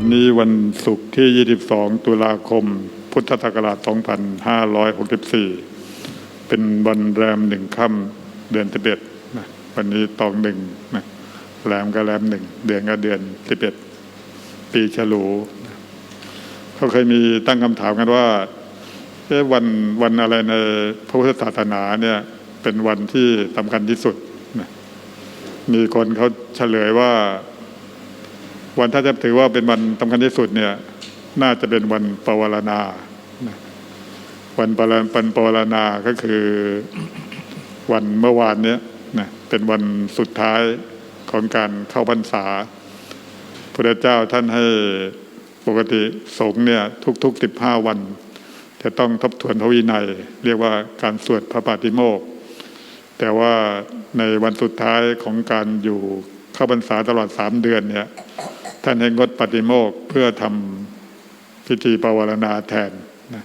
วันนี้วันศุกร์ที่ 22 ตุลาคม พุทธศักราช 2564 เป็นวันแรมหนึ่งค่ำเดือนสิบเอ็ดนะวันนี้ตองหนึ่งนะแรมก็แรมหนึ่งเดือนก็เดือนสิบเอ็ดปีฉลูเขาเคยมีตั้งคำถามกันว่าวันวันอะไรในพระพุทธศาสนาเนี่ยเป็นวันที่สำคัญที่สุดนะมีคนเขาเฉลยว่า วันถ้าจะถือว่าเป็นวันสำคัญที่สุดเนี่ย น่าจะเป็นวันปวารณา วันปวารวันปวารณาก็คือวันเมื่อวานเนี้ยนะเป็นวันสุดท้ายของการเข้าพรรษาพระเจ้าท่านให้ปกติสงฆ์เนี่ยทุกๆสิบห้าวัน จะต้องทบทวนพระวินัย เรียกว่าการสวดพระปาติโมกข์แต่ว่าในวันสุดท้ายของการอยู่ เข้าพรรษาตลอดสามเดือนเนี่ยท่านให้งดปฏิโมกเพื่อทำพิธีปวารณาแทนนะ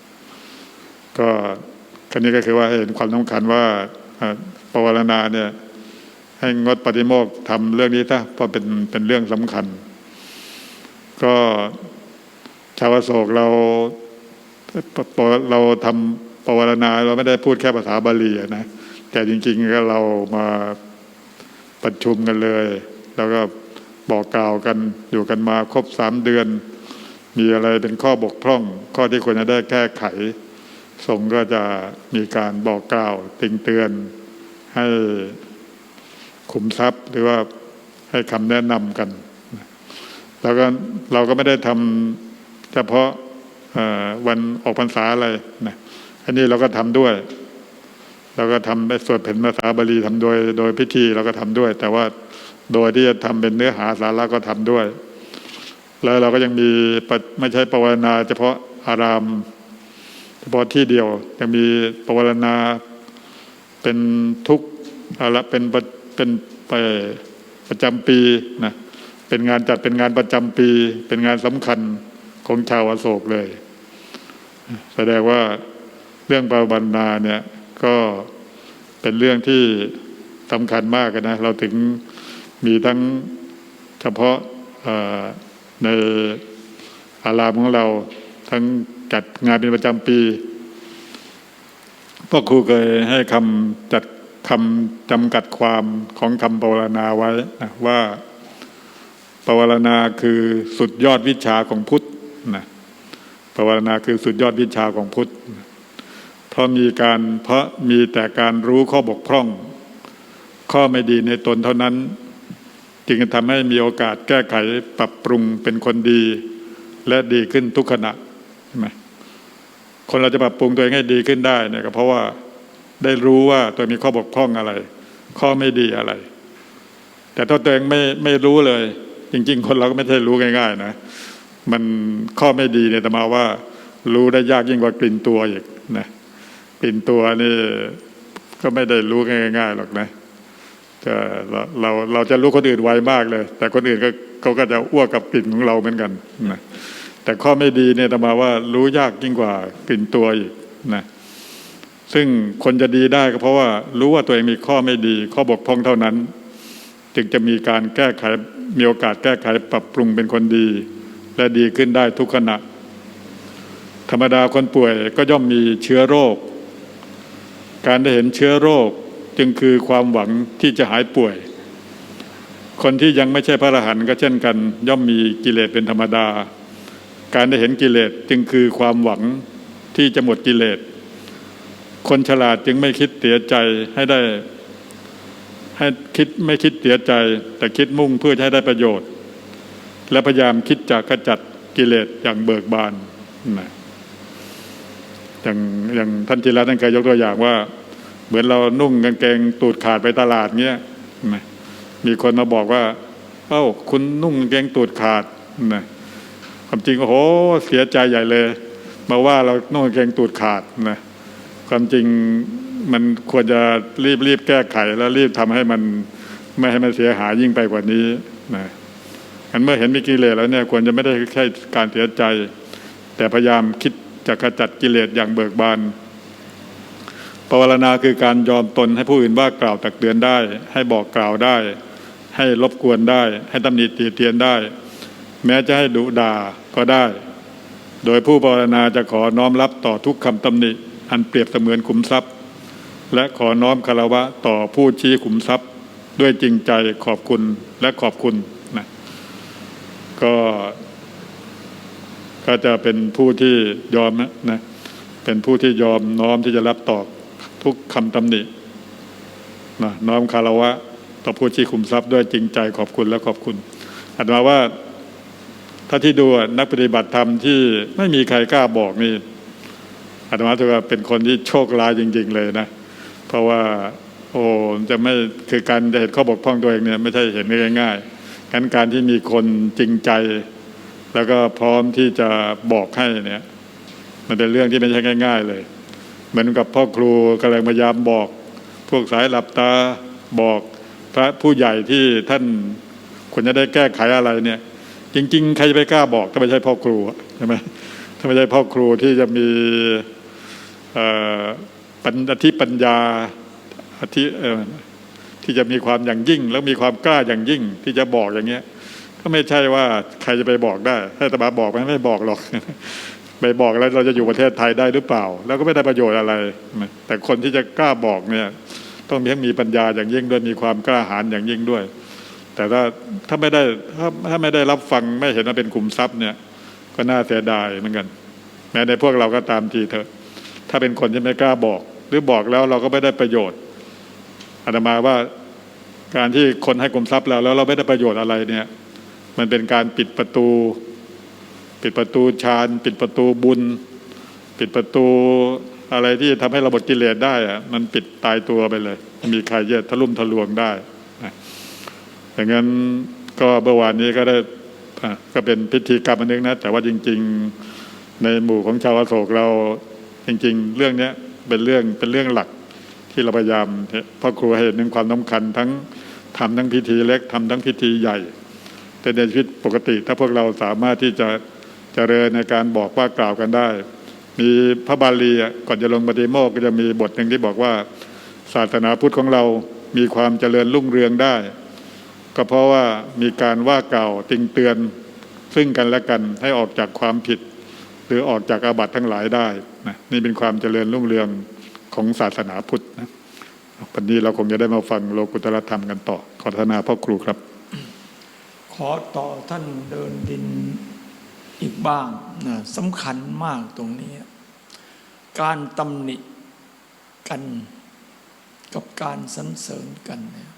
ก็คันนี้ก็คือว่าเห็นความสำคัญว่าอ่าปวารณาเนี่ยให้งดปฏิโมกทำเรื่องนี้ซะเพราะเป็นเป็นเรื่องสำคัญ ก็ชาวโศกเราเราทำปวารณา เราไม่ได้พูดแค่ภาษาบาลีนะแต่จริง ๆ ก็เรามาประชุมกันเลย แล้วก็บอกกล่าวกันอยู่กันมาครบสามเดือน มีอะไรเป็นข้อบกพร่อง ข้อที่ควรจะได้แก้ไขสงก็จะมีการบอกกล่าวติงเตือน ให้ขุมทรัพย์ หรือว่าให้คำแนะนำกัน แล้วก็เราก็ไม่ได้ทำเฉพาะวันออกพรรษาอะไรนะอันนี้เราก็ทำด้วยเราก็ทำได้สวดเป็นภาษาบาลีทำโดย โดยพิธีเราก็ทำด้วย แต่ว่า โดยที่จะทำเป็นเนื้อหาสาระก็ทำด้วย แล้วเราก็ยังมีไม่ใช่ปวารณาเฉพาะอาราม เฉพาะที่เดียว ยังมีปวารณาเป็นทุกอาระเป็นเป็นไปประจำปีนะเป็นงานจัดเป็นงานประจำปี เป็นงานสำคัญของชาวอโศกเลย แสดงว่าเรื่องปวารณาเนี่ยก็เป็นเรื่องที่สำคัญมากนะ เราถึง มีทั้งเฉพาะในอารามของเรา ทั้งจัดงานเป็นประจำปีพ่อครูเคยให้คำจัดคำจำกัดความของคำปวารณาไว้นะว่าปวารณาคือสุดยอดวิชาของพุทธนะปวารณาคือสุดยอดวิชาของพุทธเพราะมีการเพราะมีแต่การรู้ข้อบกพร่อง ข้อไม่ดีในตนเท่านั้น จึงจะทำให้มีโอกาสแก้ไขปรับปรุงเป็นคนดี และดีขึ้นทุกขณะใช่ไหมคนเราจะปรับปรุงตัวเองให้ดีขึ้นได้เนี่ยก็เพราะว่าได้รู้ว่าตัวมีข้อบกพร่องอะไร ข้อไม่ดีอะไร แต่ถ้าตัวเองไม่ไม่รู้เลย จริง ๆ คนเราก็ไม่ใช่รู้ง่าย ๆ นะ มันข้อไม่ดีเนี่ยแต่มาว่า รู้ได้ยากยิ่งกว่ากลิ่นตัวอีกนะกลิ่นตัวนี่ก็ไม่ได้รู้ง่ายๆหรอกนะ จะเราเราจะรู้คนอื่นไวมากเลย แต่คนอื่นก็เขาก็จะอ้วกกับกลิ่นของเราเหมือนกันนะแต่ข้อไม่ดีเนี่ยแต่มาว่ารู้ยากยิ่งกว่ากลิ่นตัวอีกนะซึ่งคนจะดีได้ก็เพราะว่ารู้ว่าตัวเองมีข้อไม่ดี ข้อบกพร่องเท่านั้น จึงจะมีการแก้ไขมีโอกาสแก้ไขปรับปรุงเป็นคนดี และดีขึ้นได้ทุกขณะ ธรรมดาคนป่วยก็ย่อมมีเชื้อโรค การได้เห็นเชื้อโรค จึงคือความหวังที่จะหายป่วย คนที่ยังไม่ใช่พระอรหันต์ก็เช่นกัน ย่อมมีกิเลสเป็นธรรมดา การได้เห็นกิเลสจึงคือความหวังที่จะหมดกิเลส คนฉลาดจึงไม่คิดเสียใจให้ได้ ให้คิดไม่คิดเสียใจ แต่คิดมุ่งเพื่อให้ได้ประโยชน์ และพยายามคิดจะขจัดกิเลสอย่างเบิกบานนะอย่างอย่างท่านจิระท่านเคยยกตัวอย่างว่า เหมือนเรานุ่งกางเกงตูดขาดไปตลาดเงี้ยนะมีคนมาบอกว่า เอ้า คุณนุ่งกางเกงตูดขาดนะความจริงโอ้โหเสียใจใหญ่เลย มาว่าเรานุ่งกางเกงตูดขาดนะความจริงมันควรจะรีบรีบแก้ไข แล้วรีบทำให้มันไม่ให้มันเสียหายยิ่งไปกว่านี้นะอันเมื่อเห็นมีกิเลสแล้วเนี่ยควรจะไม่ได้แค่การเสียใจ แต่พยายามคิดจะขจัดกิเลสอย่างเบิกบาน ปวารณาคือการยอมตนให้ผู้อื่นว่ากล่าวตักเตือนได้ ให้บอกกล่าวได้ ให้รบกวนได้ ให้ตำหนิตีเตียนได้ แม้จะให้ดุด่าก็ได้ โดยผู้ภาวนาจะขอน้อมรับต่อทุกคำตำหนิ อันเปรียบเสมือนขุมทรัพย์ และขอน้อมคารวะต่อผู้ชี้ขุมทรัพย์ ด้วยจริงใจขอบคุณและขอบคุณนะก็ก็จะเป็นผู้ที่ยอมนะนะเป็นผู้ที่ยอมน้อมที่จะรับตอบ ทุกคำตำหนินะน้อมคารวะต่อผู้ชี้ขุมทรัพย์ด้วยจริงใจขอบคุณและขอบคุณอาตมาว่าถ้าที่ดูนักปฏิบัติธรรมที่ไม่มีใครกล้าบอกนี่อาตมาถือว่าเป็นคนที่โชคร้ายจริง ๆ เลยนะ เพราะว่า โอ้จะไม่คือการจะเห็นข้อบกพร่องตัวเองเนี่ยไม่ใช่เห็นได้ง่ายๆการการที่มีคนจริงใจ แล้วก็พร้อมที่จะบอกให้เนี่ย มันเป็นเรื่องที่ไม่ใช่ง่าย ๆ เลย เหมือนกับพ่อครูกำลังพยายามบอก พวกสายหลับตาบอกพระผู้ใหญ่ที่ท่านควรจะได้แก้ไขอะไรเนี่ย จริง ๆ ใครจะไปกล้าบอกถ้าไม่ใช่พ่อครูใช่ไหมถ้าไม่ใช่พ่อครูที่จะมีอ่อปัญอธิปัญญาอธิที่จะมีความอย่างยิ่ง แล้วมีความกล้าอย่างยิ่งที่จะบอกอย่างเงี้ย ก็ไม่ใช่ว่าใครจะไปบอกได้ให้ตมาบอกไหมไม่บอกหรอก ไปบอกแล้วเราจะอยู่ประเทศไทยได้หรือเปล่า แล้วก็ไม่ได้ประโยชน์อะไร แต่คนที่จะกล้าบอกเนี่ยต้องมีทั้งมีปัญญาอย่างยิ่งด้วยมีความกล้าหาญอย่างยิ่งด้วย แต่ถ้าถ้าไม่ได้ถ้าถ้าไม่ได้รับฟังไม่เห็นว่าเป็นขุมทรัพย์เนี่ย ก็น่าเสียดายเหมือนกัน แม้ในพวกเราก็ตามทีเถอะ ถ้าเป็นคนที่ไม่กล้าบอก หรือบอกแล้วเราก็ไม่ได้ประโยชน์อาตมาว่าการที่คนให้ขุมทรัพย์เราแล้วเราไม่ได้ประโยชน์อะไรเนี่ย มันเป็นการปิดประตู ปิดประตูฌานปิดประตูบุญ ปิดประตูอะไรที่ทำให้เราบดกิเลสได้อะมันปิดตายตัวไปเลย มีใครจะทะลุ่มทะลวงได้อย่างนั้นก็เมื่อวานนี้ก็ได้ก็เป็นพิธีกรรมอันนึงนะ แต่ว่าจริง ๆในหมู่ของชาวอโศกเราจริง ๆ เรื่องเนี้ยเป็นเรื่องเป็นเรื่องหลักที่เราพยายามพ่อครูให้เห็นถึงความสำคัญทั้งทำทั้งพิธีเล็กทำทั้งพิธีใหญ่ แต่ในชีวิตปกติ ถ้าพวกเราสามารถที่จะ เจริญในการบอกว่ากล่าวกันได้ มีพระบาลีก่อนจะลงปฏิโมกก็จะมีบทหนึ่งที่บอกว่า ศาสนาพุทธของเรามีความเจริญรุ่งเรืองได้ ก็เพราะว่ามีการว่ากล่าวติงเตือนซึ่งกันและกันให้ออกจากความผิด หรือออกจากอาบัติทั้งหลายได้นะนี่เป็นความเจริญรุ่งเรืองของศาสนาพุทธนะวันนี้เราคงจะได้มาฟังโลกุตรธรรมกันต่อ ขอทนาพ่อครูครับ ขอต่อท่านเดินดิน อีกบ้างนะสำคัญมากตรงนี้ การตำหนิกันกับการสรรเสริญกันเนี่ย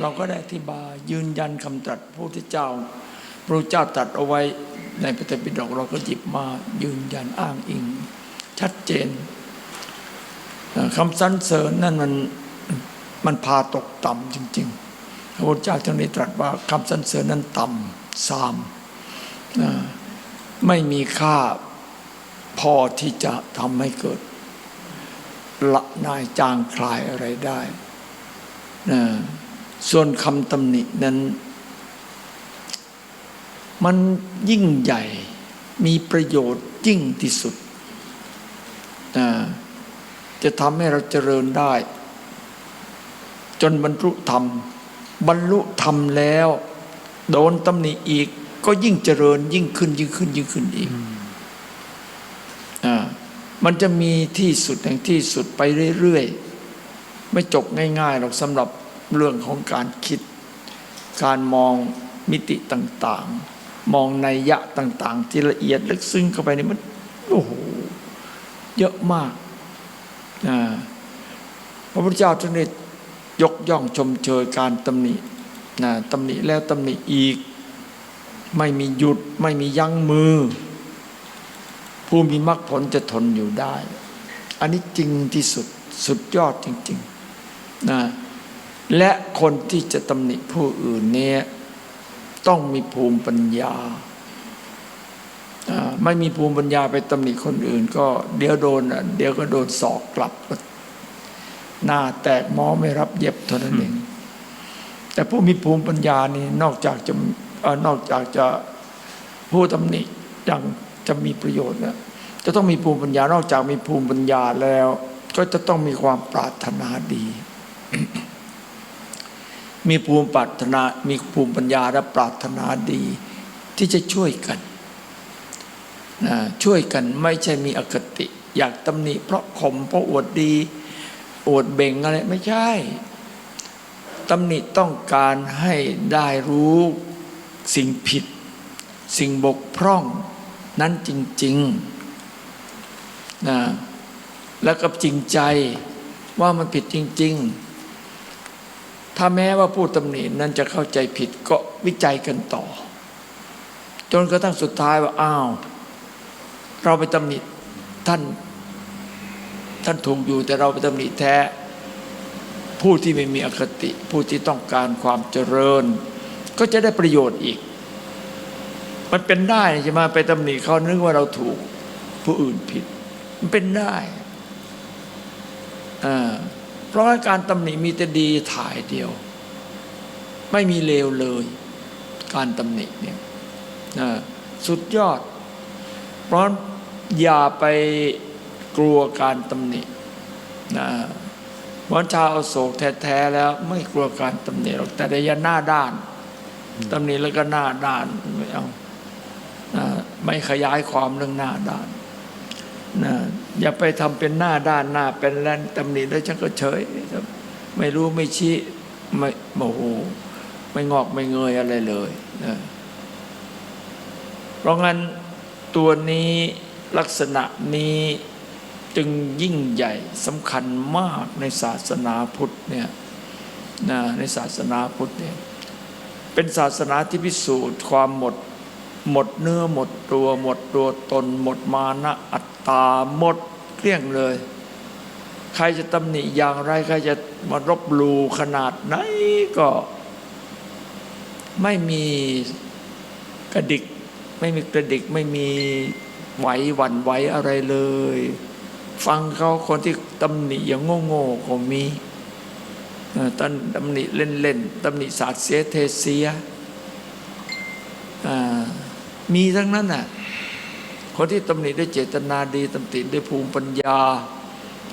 เราก็ได้อธิบายยืนยันคำตรัสพระพุทธเจ้า พระเจ้าตรัสเอาไว้ในพระไตรปิฎกเราก็หยิบมายืนยันอ้างอิง ชัดเจนคำสรรเสริญนั่นมันมันพาตกต่ำจริง ๆ พระพุทธเจ้าจึงได้ตรัสว่าคำสรรเสริญนั้นต่ำซามนะ ไม่มีค่าพอที่จะทำให้เกิดละนายจางคลายอะไรได้นะส่วนคำตำหนินั้น มันยิ่งใหญ่มีประโยชน์ยิ่งที่สุดนะจะทำให้เราเจริญได้ จนบรรลุธรรม บรรลุธรรมแล้ว โดนตำหนิอีก ก็ยิ่งเจริญยิ่งขึ้นยิ่งขึ้นยิ่งขึ้นอีกอ่ามันจะมีที่สุดแห่งที่สุดไปเรื่อยๆ ไม่จบง่ายๆหรอกสำหรับเรื่องของการคิด การมองมิติต่างๆ มองนัยยะต่างๆ ที่ละเอียดลึกซึ้งเข้าไปนี่มันโอ้โหเยอะมากอ่าพระพุทธเจ้าจึงได้ยกย่องชมเชยการตำหนินะตำหนิแล้วตำหนิอีก ไม่มีหยุดไม่มียั้งมือ ผู้มีมรรคผลจะทนอยู่ได้ อันนี้จริงที่สุดสุดยอดจริงๆนะและคนที่จะตำหนิผู้อื่นเนี่ยต้องมีภูมิปัญญาอ่าไม่มีภูมิปัญญาไปตำหนิคนอื่น ก็เดี๋ยวโดนอะเดี๋ยวก็โดนสอกกลับก็หน้าแตกหมอไม่รับเย็บเท่านั้นเองแต่ผู้มีภูมิปัญญานี่นอกจากจะเอ่อ นอกจากจะผู้ตำหนิอย่างจะมีประโยชน์นะจะต้องมีภูมิปัญญานอกจากมีภูมิปัญญาแล้ว ก็จะต้องมีความปรารถนาดี มีภูมิปรารถนา มีภูมิปัญญาและปรารถนาดี ที่จะช่วยกันนะช่วยกันไม่ใช่มีอคติ อยากตำหนิเพราะข่มเพราะอวดดี อวดเบ่งอะไรไม่ใช่ตำหนิต้องการให้ได้รู้ สิ่งผิด สิ่งบกพร่องนั้นจริงๆนะแล้วก็จริงใจว่ามันผิดจริง ๆ ถ้าแม้ว่าผู้ตำหนินั้นจะเข้าใจผิดก็วิจัยกันต่อ จนกระทั่งสุดท้ายว่าอ้าว เราไปตำหนิท่าน ท่านถูกอยู่แต่เราไปตำหนิแท้ ผู้ที่ไม่มีอคติ ผู้ที่ต้องการความเจริญ ก็จะได้ประโยชน์อีก มันเป็นได้ใช่ไหมไปตำหนิเขานึกว่าเราถูกผู้อื่นผิด มันเป็นได้อ่าเพราะการตำหนิมีแต่ดีถ่ายเดียว ไม่มีเลวเลย การตำหนิเนี่ยสุดยอด เพราะอย่าไปกลัวการตำหนินะเพราะชาวอโศกแท้ ๆ แล้วไม่กลัวการตำหนิหรอกแต่อย่าหน้าด้าน ตำหนิแล้วก็หน้าด้านไม่เอาไม่ขยายความเรื่องหน้าด้านนะอย่าไปทำเป็นหน้าด้านหน้าเป็นแลนตำหนิแล้วฉันก็เฉย ไม่รู้ไม่ชี้ไม่โมโหไม่งอกไม่เงยอะไรเลยนะเพราะงั้นตัวนี้ลักษณะนี้จึงยิ่งใหญ่สำคัญมากในศาสนาพุทธเนี่ยนะในศาสนาพุทธเนี่ย เป็นศาสนาที่พิสูจน์ความหมด หมดเนื้อหมดตัว หมดตัวตน หมดมานะอัตตาหมดเกลี้ยงเลย ใครจะตำหนิอย่างไร ใครจะมารบหลูขนาดไหนก็ไม่มีกระดิก ไม่มีกระดิกไม่มีไหวหวั่นไหวอะไรเลย ฟังเขาคนที่ตำหนิอย่างโง่ๆก็มี ตันตำหนิเล่นๆตำหนิศาสตร์เสียเทเสียมีทั้งนั้นน่ะคนที่ตำหนิด้วยเจตนาดีตำหนิด้วยภูมิปัญญา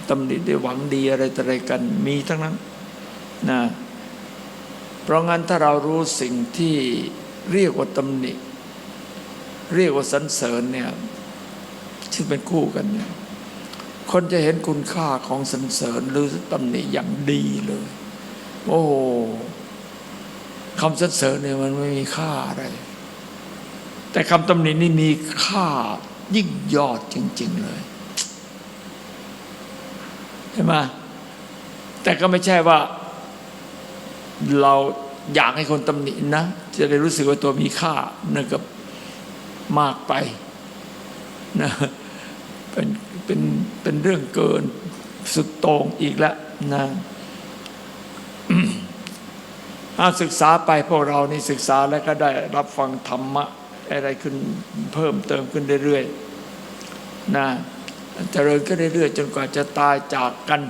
ตำหนิด้วยหวังดีอะไรต่ออะไรกัน มีทั้งนั้นนะเพราะงั้นถ้าเรารู้สิ่งที่เรียกว่าตำหนิ เรียกว่าสรรเสริญเนี่ยซึ่งเป็นคู่กันเนี่ยคนจะเห็นคุณค่าของสรรเสริญหรือตำหนิอย่างดีเลย โอ้โคำสรรเสริญเนี่ยมันไม่มีค่าอะไร แต่คำตำหนินี่มีค่ายิ่งยอดจริง ๆ เลยใช่ไหมแต่ก็ไม่ใช่ว่า เราอยากให้คนตำหนินะ จะได้รู้สึกว่าตัวมีค่านั่นก็มากไปนะเป็นเป็นเป็นเรื่องเกินสุดโต่งอีกแล้วนะ อาศึกษาไปพวกเรานี่ศึกษาแล้วก็ได้รับฟังธรรมะอะไรขึ้นเพิ่มเติมขึ้นเรื่อยๆนะเจริญขึ้นเรื่อยๆจนกว่าจะตายจากกัน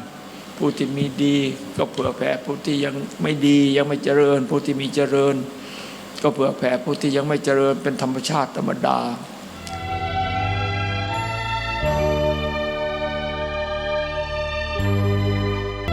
ผู้ที่มีดีก็เผื่อแผ่ผู้ที่ยังไม่ดียังไม่เจริญ ผู้ที่มีเจริญ ก็เผื่อแผ่ผู้ที่ยังไม่เจริญเป็นธรรมชาติธรรมดา